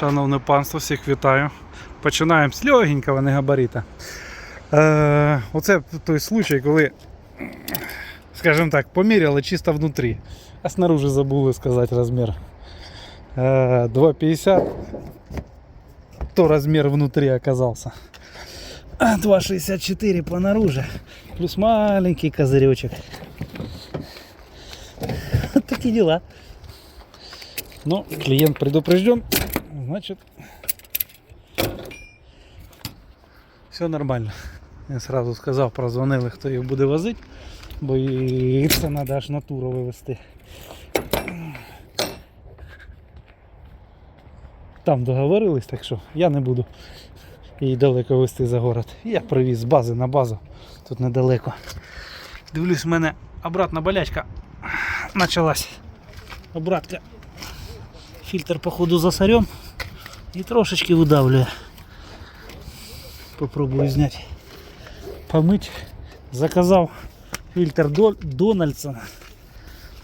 Шановне панство, всіх вітаю. Починаємо з легенького не габарита. Е, оце той случай, коли, скажімо так, поміряли чисто внутрі, а снаружи забули сказати розмір. Е, 2,50 то размер внутри оказался. 2,64 по наружу. Плюс маленький козыречек. Вот такие дела. Но клиент предупрежден, значит все нормально. Я сразу сказав, прозвонили, хто їх буде возити, бо і це треба аж на туру вивезти. Там договорились, так що я не буду її далеко вести за город. Я привіз з бази на базу, тут недалеко. Дивлюсь, в мене обратна болячка почалась. Обратка. Фільтр, походу, засорен і трошечки видавлює. Попробую зняти. Помить. Заказав фільтр До- Дональдсона.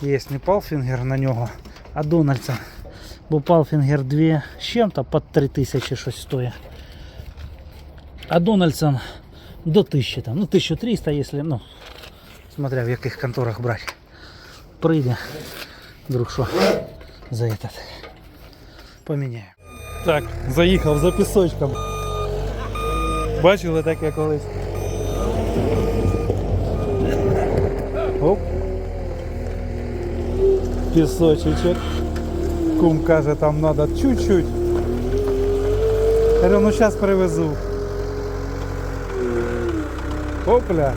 Є не Палфінгер на нього, а Дональдсон. Бо Палфінгер 2 з чим-то під 3000 щось стоїть. А Дональдсон до 1000 там, ну 1300, якщо, ну, смотря в яких конторах брати. Прийде, вдруг що, за этот. Поміняю. Так, заїхав за пісочком. Бачили таке колись? Оп. Пісочечок. Кум каже, там треба чуть-чуть. Я говорю, ну зараз привезу. Опля.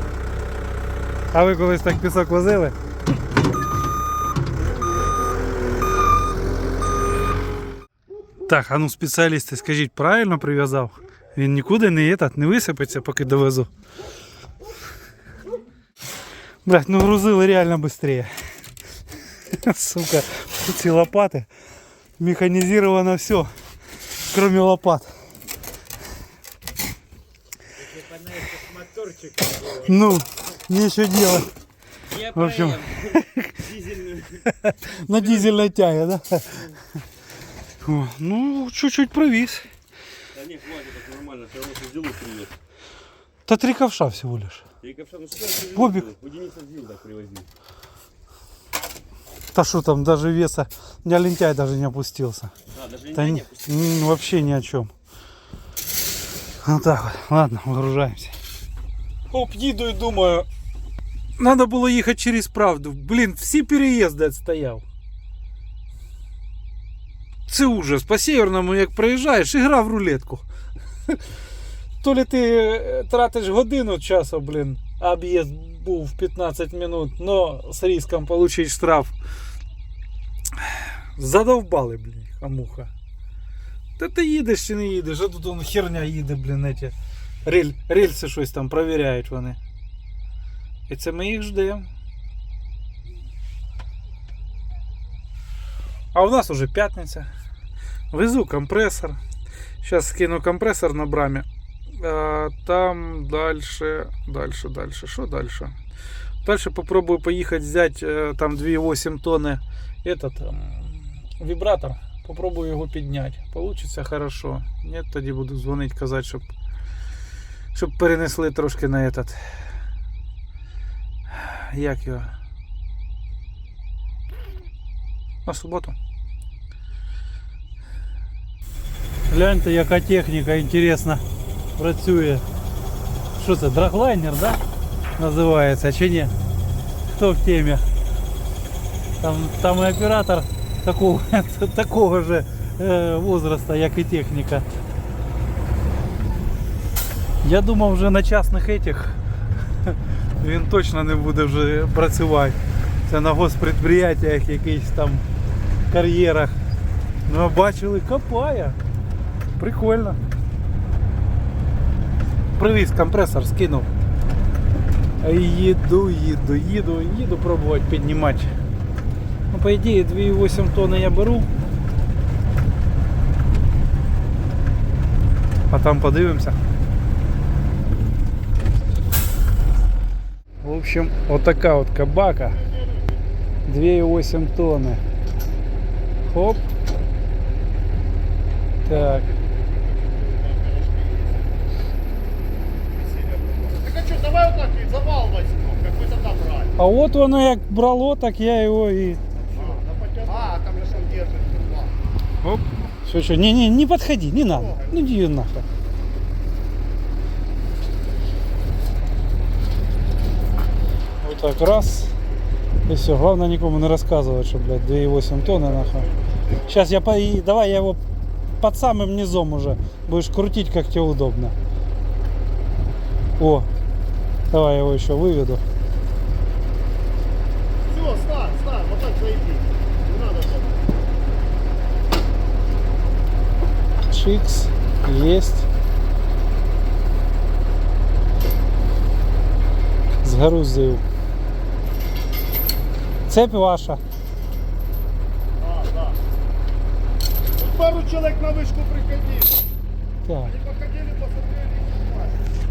А ви колись так пісок возили? Так, а ну спеціалісти, скажіть, правильно прив'язав? Він нікуди не, этот, не висипеться, поки довезу. Блять, ну грузили реально быстрее. Сука, ці лопати. Механизировано все, кроме лопат. Ну, нечего делать. В общем, на дизельной тяге, да? О, ну, чуть-чуть провис. Да не, хватит, так нормально, все равно сделаю привет. Та три ковша всего лишь. И ковша, ну что Бобик. У Дениса Зил так привозил. Та что там, даже веса, у меня лентяй даже не опустился. А, даже Да не, не, м, вообще ни о чем. Вот так вот. Ладно, выгружаемся. Оп, еду и думаю, надо было ехать через правду. Блин, все переезды отстоял. Це ужас. По северному, як проїжджаєш, і гра в рулетку. То ли ти е, тратиш годину часу, блін, об'їзд був 15 минут, но з риском отримати штраф. Задовбали, блін, хамуха. Та ти їдеш чи не їдеш, а тут он херня їде, блін, эти. Рель, рельси щось там провіряють вони. І це ми їх ждемо. А у нас уже п'ятниця. Везу компрессор. Сейчас скину компрессор на браме. А, там дальше, дальше, дальше. Что дальше? Дальше попробую поехать взять э, там 2,8 тонны этот м, вибратор. Попробую його підняти. Получиться хорошо. Нет, тоді буду дзвонити, казати, щоб, щоб перенесли трошки на этот. Як його? На суботу. Гляньте, яка техніка інтересна працює. Що це, драглайнер, да? Називається чи ні? Хто в темі? Там, там і оператор такого, такого же е, возраста, як і техніка. Я думав вже на частних этих він точно не буде вже працювати. Це на госпредприятиях, якихось там кар'єрах. Ну а бачили, копає. Прикольно. Привіз компресор, скинув. А Їду, їду, їду, їду пробувати піднімати. Ну, по ідеї 2,8 тонни я беру. А там подивимося. В общем, вот такая вот кабака. 2,8 тонны. Хоп. Так. А от воно як брало, так я його і. А, там же он держит. Оп. Все, что, не, не, не подходи, не надо. Ну иди нахуй. Вот так раз. И все. Главное никому не рассказывать, что, блядь, 2,8 тонны нахуй. Сейчас я по... и давай я его под самым низом уже будешь крутить, как тебе удобно. О, давай я его еще выведу. Чикс. Есть. Згрузив. Цепь ваша. А, да. Вот пару человек на вышку приходили. Так. Они походили, посмотрели.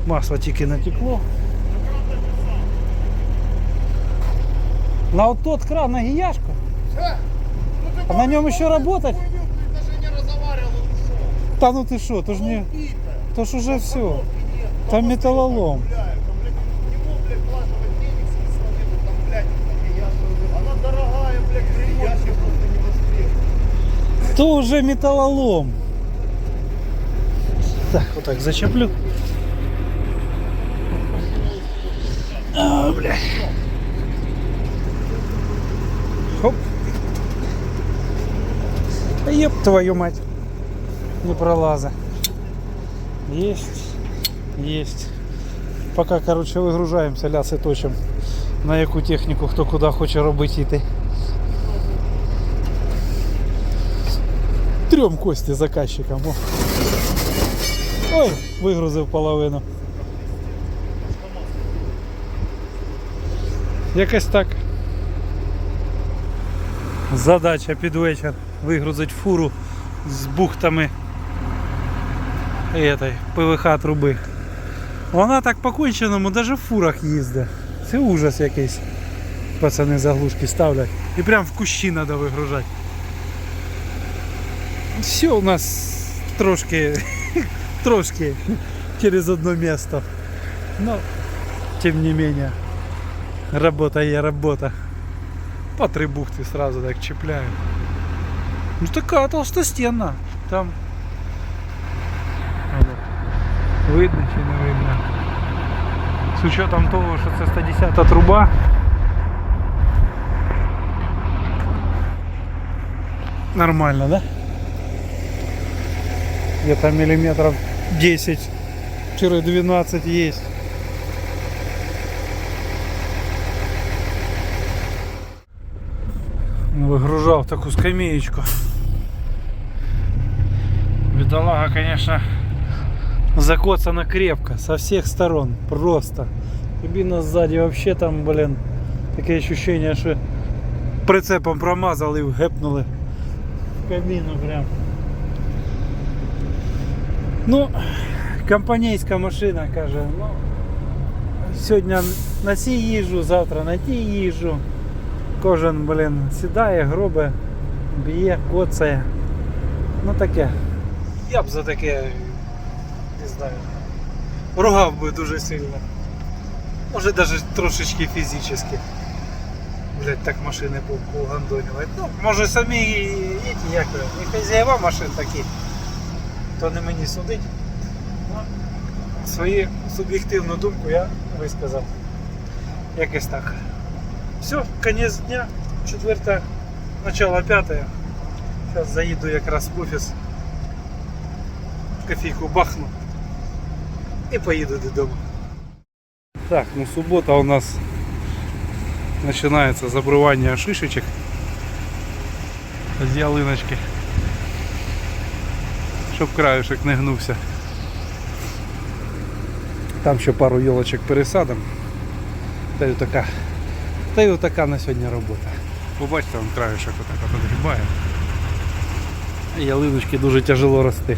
Масло тільки натекло. На вот тот кран на гияшку. Э, ну ты А на нем еще работать? хуйню, ты даже не разговаривал и ушел. Та ну ти що, то ж не. Убито. То ж уже все. Нет. Там металлолом. Там, блядь, блядь, денег. Там, блядь, она дорогая, блядь, просто не. То вже металолом. Так, вот так зачеплю. А, бля. Еб твою мать. Не пролаза. Есть. Есть. Пока, короче, вигружаємося, ляси точим. На яку техніку, хто куди хоче робити йти. Трем кості заказчикам. Ой, вигрузив половину. Якось так. Задача під вечір вигрузить фуру з бухтами этой ПВХ труби. Вона так по конченому навіть в фурах їздить. Це ужас якийсь. Пацани заглушки ставлять. І прям в кущі треба вигружати. Все у нас трошки, трошки через одно место. Но, тем не менее, работа є работа. По три бухты сразу так чіпляю. Ну така толстостенна. Там Алло. видно чи не видно. З учетом того, що це 110 труба. Нормально, да? где-то миллиметров 10-12 есть. Выгружал такую скамеечку. Бедолага, конечно, закоцана крепко, со всех сторон, просто. Кабина сзади вообще там, блин, такое ощущение, что прицепом промазал и гепнули в кабину прям. Ну, компанійська машина каже, ну, сьогодні на цій їжджу, завтра на тій їжджу. Кожен, блін, сідає, гробе, б'є, коцає. Ну таке. Я б за таке, не знаю, ругав би дуже сильно. Може навіть трошечки фізично. Блять, так машини погандонювати. Ну, може самі які, як, не хазяєва машин такі то не мені судить. Ну, Свою суб'єктивну думку я висказав. Якось так. Все, кінець дня, четверте, начало п'яте. Зараз заїду якраз в офіс. Кофійку бахну і поїду додому. Так, ну субота у нас починається забривання шишечок з ялиночки щоб краюшек не гнувся. Там ще пару йолочок пересадом. Та й така. Та й отака на сьогодні робота. Побачите, там краюшок отак от відгибає. Ялиночки дуже тяжело рости.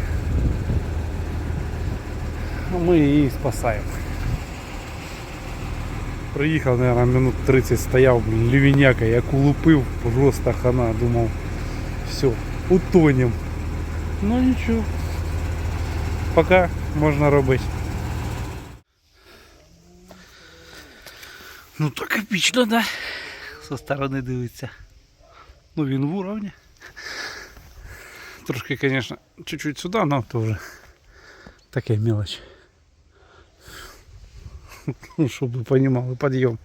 А Ми її спасаємо. Приїхав, мабуть, минут 30 стояв, лівіняка, як улупив, просто хана, думав, все, утонем. Ну нічого. Поки можна робити. Ну так епічно, да? Со сторони дивиться. Ну він в уровні. Трошки, конечно, чуть-чуть сюда, но тоже таке мелочь. Ну, щоб ви понимали, підйом.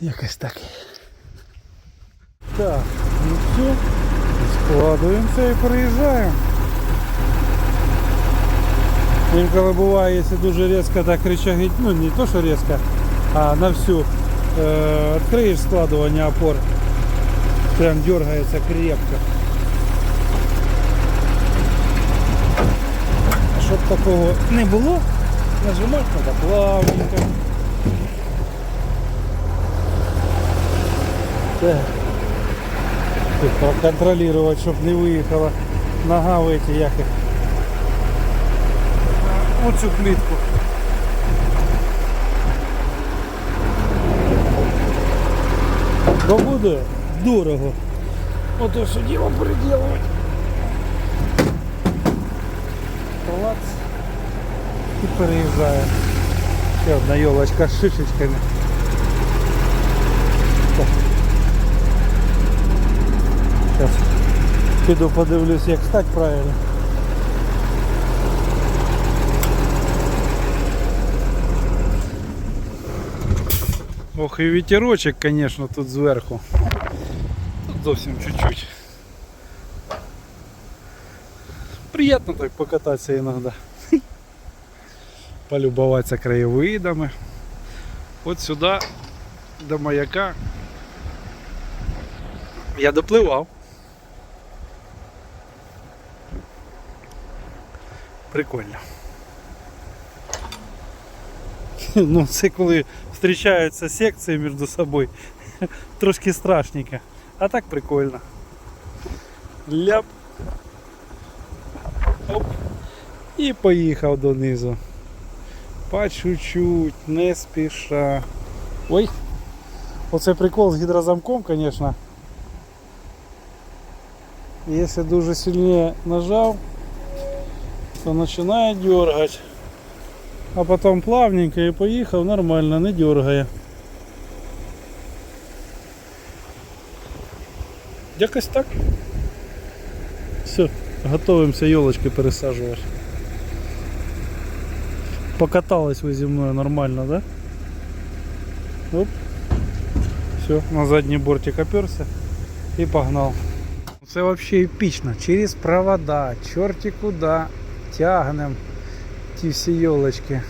Якось так. Так, ну все. Складуємося і переїжджаємо. Інколи буває, якщо дуже різко так рычаги, ну не то, що різко, а на всю э, откроешь складывание опор, прям дергается крепко. А щоб такого не було, нажимати треба плавненько. Так. Тут проконтролировать, щоб не виїхала нога в эти як їх. Оцю плитку. Бо буде дорого. Ото що діло переділувати. Клац. І переїжджає. Ще одна йолочка з шишечками. Так. Зараз піду подивлюсь, як стати правильно. Ох, і вітерочок, конечно, тут зверху. Тут зовсім чуть-чуть. Приятно так покататися іноді. Полюбуватися краєвидами. От сюди, до маяка. Я допливав. Прикольно. Ну, це коли зустрічаються секції між собою. Трошки страшненько. А так прикольно. Ляп. Оп. І поїхав донизу. По чуть-чуть, не спіша. Ой! Оце прикол з гідрозамком, звісно. Якщо дуже сильніше нажав, то починає дергати. А потом плавненько і поїхав нормально, не дергає. Якось так. Все, готовимося елочки пересаджувати. Покатались ви зі нормально, да? Оп. Все, на задній бортик оперся і погнал. Це вообще епічно. Через провода, черти куда тягнем ті всі йолочки.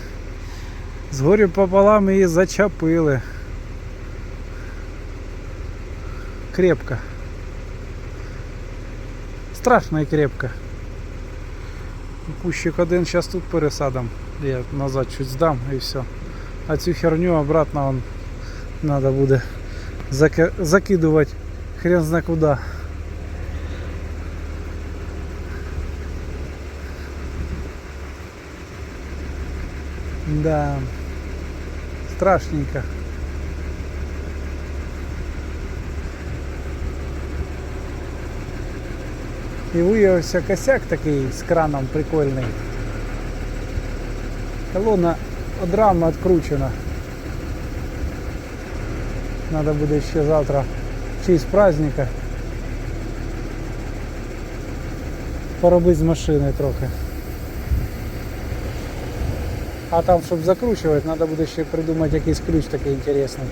Горю пополам її зачепили. Крепко. Страшно і крепко. Пущик один зараз тут пересадом. Я назад чуть здам і все. А цю херню обратно он надо буде заки- закидувати хрен зна куди. Да. Страшненько. І виявився косяк такий з краном прикольний. Колона одрамно відкручена. Надо буде ще завтра в честь праздника поробити з машини трохи. А там, щоб закручувати, треба буде ще придумати якийсь ключ такий інтересний.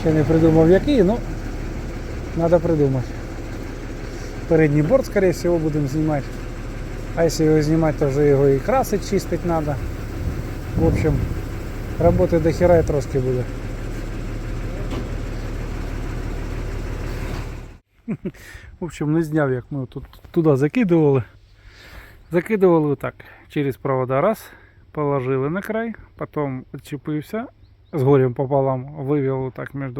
Ще не придумав який, ну треба придумати. Передній борт, скорее всего, будемо знімати. А якщо його знімати, то вже його і красить, чистити треба. В общем, роботи до хера і трошки буде. В общем, не зняв, як ми тут туди закидували. Закидували отак через провода раз, положили на край, потім відчепився, з горем пополам вивів отак між,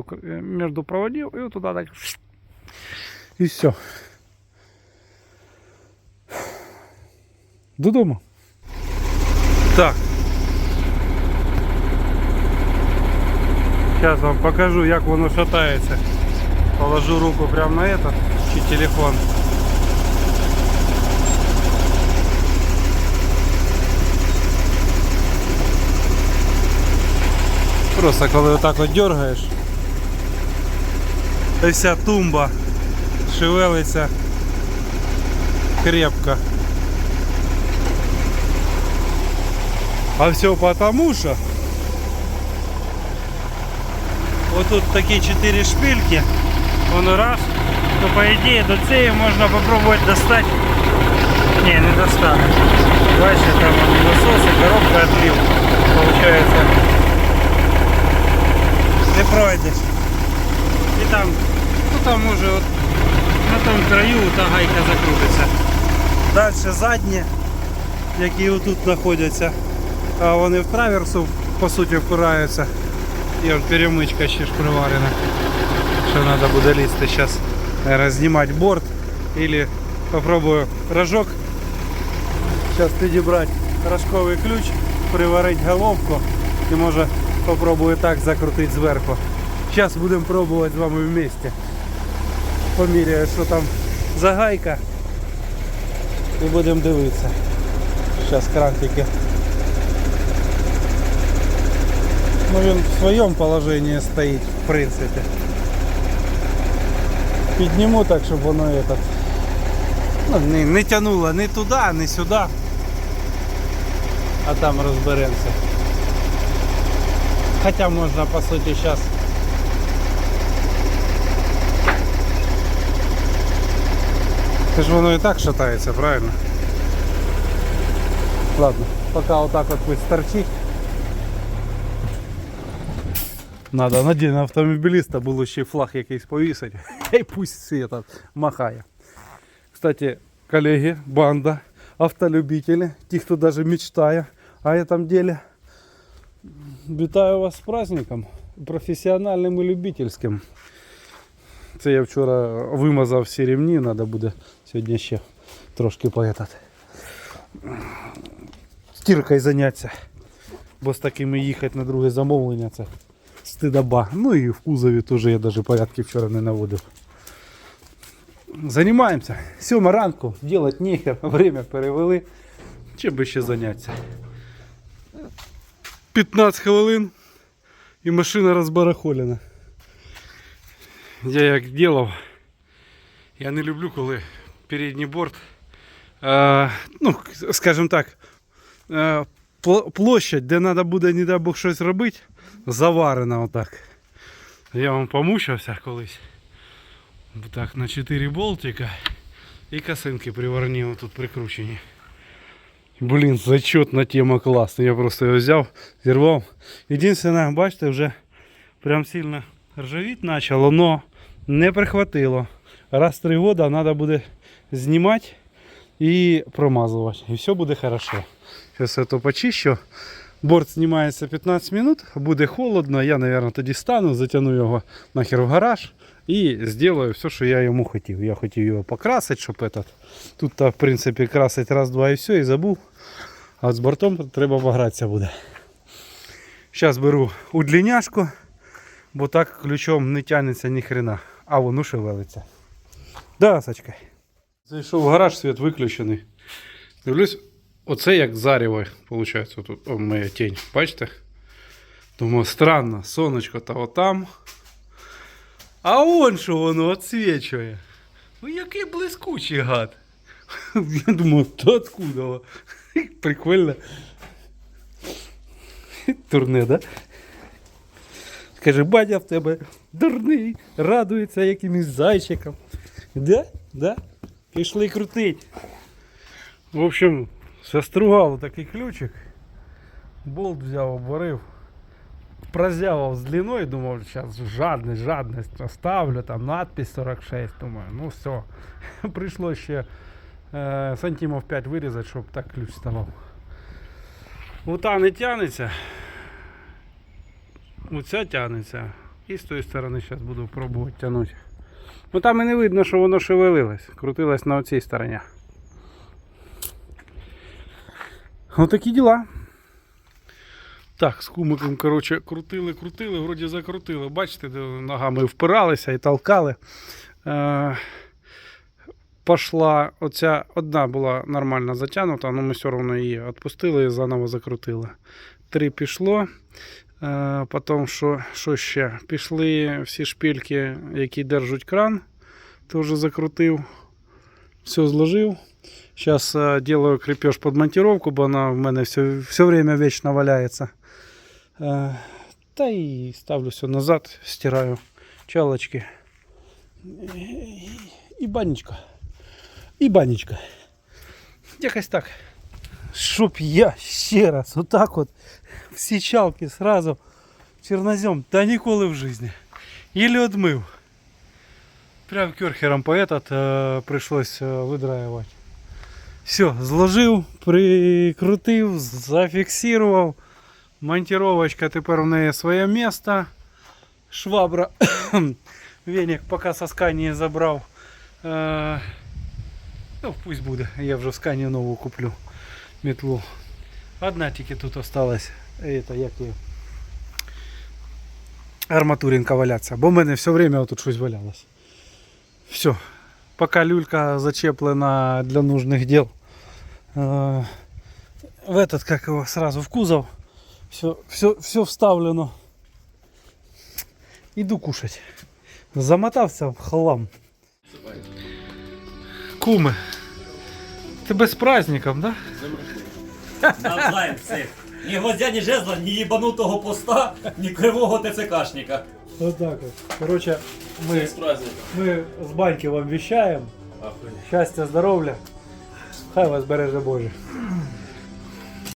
між проводів і туди так. І все. Додому. Так. Сейчас вам покажу, як воно шатається. Положу руку прямо на этот чи телефон. Просто коли отак от дергаєш, та вся тумба шевелиться крепко. А все потому что вот тут такие четыре шпильки. Воно раз, то по ідеї до цієї можна попробувати достати. Ні, не достане. Бачите, там он насос і коробка отлив. Получається. Не пройдеш. І там, ну там може от на тому краю та гайка закрутиться. Дальше задні, які отут знаходяться. А вони в траверсу по суті впираються. І от перемичка ще ж приварена. Що треба буде лізти зараз, наверное, знімати борт. Или попробую рожок. Зараз підібрати рожковий ключ, приварити головку і може попробую так закрутити зверху. Зараз будемо пробувати з вами вместе. Поміряю, що там за гайка. І будемо дивитися. Зараз крантики. Ну він в своєму положенні стоїть, в принципі. Підніму так, щоб воно этот, ну, не, не тянуло ні туди, ні сюди. А там розберемося. Хоча можна по суті зараз. Це ж воно і так шатається, правильно? Ладно, поки отак от пусть торчить. Надо на день автомобіліста було ще флаг якийсь повісити. І пусть всі этот махає. Кстати, колеги, банда, автолюбители, ті, хто даже мечтає о этом деле. Вітаю вас з праздником, професіональним і любительським. Це я вчора вимазав всі рівні, треба буде сьогодні ще трошки поетати. Стіркою зайнятися. Бо з такими їхати на друге замовлення це стидоба. Ну і в кузові теж я навіть порядки вчора не наводив. Займаємося. Сьома ранку, делать нехер, время перевели. Чим би ще зайнятися? 15 хвилин і машина розбарахолена. Я як делав, я не люблю, коли передній борт, е, ну, скажімо так, е, пл- площадь, де треба буде, не дай Бог, щось робити, заварена отак. Я вам помучився колись. Так, на 4 болтика і косинки приварні тут прикручені. Блін, зачетна тема класна. Я просто його взяв, зірвав. Єдине, бачите, вже прям сильно ржавіть почало, но не прихватило. Раз три года треба буде знімати і промазувати. І все буде добре. Зараз я то почищу. Борт знімається 15 минут, буде холодно, я, мабуть, тоді стану, затягну його нахер в гараж і зроблю все, що я йому хотів. Я хотів його покрасити, щоб этот, тут, в принципі, красить раз-два і все, і забув. А з бортом треба погратися буде. Зараз беру удліняшку, бо так ключом не тягнеться ні хрена, а воно шевелиться. Да, Сачка. Зайшов в гараж, світ виключений. Дивлюсь, оце як зарево, виходить, тут о, моя тінь. Бачите? Думаю, странно, сонечко та отам. А он що воно відсвічує. Ну який блискучий гад. Я думаю, то откуда? Прикольно. Турне, да? Каже, батя в тебе дурний, радується якимось зайчиком. Да? Да? Пішли крутить. В общем, застругав такий ключик. Болт взяв, обварив. Прозявав з длиною, думав, зараз жадність, жадність оставлю, там надпись 46, думаю, ну все. Прийшло ще е, сантимів 5 вирізати, щоб так ключ ставав. Ота не тягнеться. Оця тягнеться. І з тої сторони зараз буду пробувати тягнути. Ну там і не видно, що воно шевелилось. Крутилось на оцій стороні. Отакі діла. Так, з кумиком, коротше, крутили, крутили, вроді закрутили. Бачите, ногами впиралися і толкали. Е, пошла оця одна була нормально затягнута, але ми все одно її відпустили і заново закрутили. Три пішло. Е, потім що, що ще? Пішли всі шпильки, які держать кран. Теж закрутив. Все зложив. Сейчас э, делаю крепеж под монтировку, бо вона в мене все, все время вечно валяється. Е, та і ставлю все назад, стираю чалочки. І, і банечка. І банечка. Якось так. Щоб я ще раз отак от всі чалки сразу чернозем, та ніколи в житті. Єлі одмив. Прям керхером по этот э, пришлось э, видраювати. Все, зложив, прикрутив, зафіксував. Монтировочка тепер у неї своє місце. Швабра. Веник поки со Сканії забрав. Е, ну, пусть буде. Я вже в Сканії нову куплю метлу. Одна тільки тут осталась. Это, як її? Арматуринка валяться. Бо в мене все время тут щось валялось. Все. Пока люлька зачеплена для нужных дел. Э, В этот, как его, сразу в кузов. Все, все, все вставлено. Иду кушать. Замотався в хлам. Куми. Тебе з праздником, да? Навзаєм всіх. Ні гвоздя, ні жезла, ні їбанутого поста, ні кривого ТЦКшника. Вот так вот. Короче, мы, С праздником. мы с баньки вам вещаем. Охуенно. Щастя, здоров'я. Хай вас береже Боже.